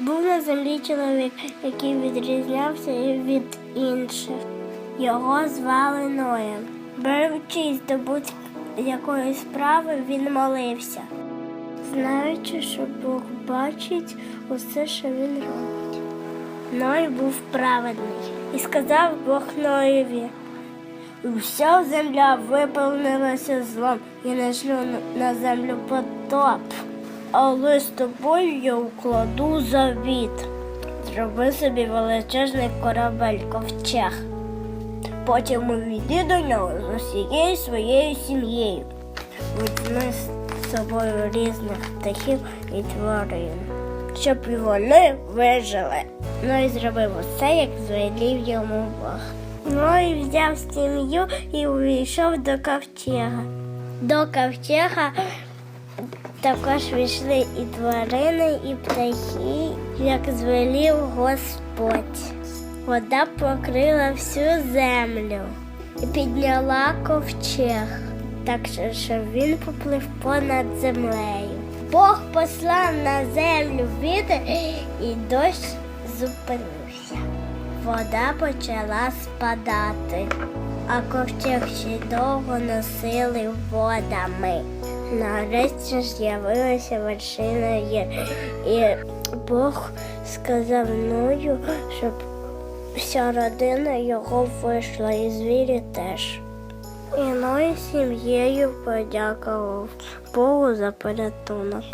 Був на землі чоловік, який відрізнявся від інших. Його звали Ноєм. Беручись здобуть якоїсь справи, він молився, знаючи, що Бог бачить усе, що він робить. Ной був праведний, і сказав Бог Ноєві. Вся земля виповнилася злом і нашлю на землю потоп. Але з тобою я укладу завіт. Зроби собі величезний корабель ковчег. Потім увійди до нього з усією своєю сім'єю. Візьми з собою різних птахів і тварин, щоб і вони вижили. Ну і зробив усе, як звелів йому Бог. Ну і взяв сім'ю і увійшов до ковчега. До ковчега також війшли і тварини, і птахи, як звелів Господь. Вода покрила всю землю і підняла ковчег, так що- він поплив понад землею. Бог послав на землю вітер, і дощ зупинився. Вода почала спадати, а ковчег ще довго носили водами. Нарешті з'явилася вершина гір, і Бог сказав Ною, щоб вся родина його вийшла, і звірі теж. І Ной сім'єю подякував Богу за порятунок.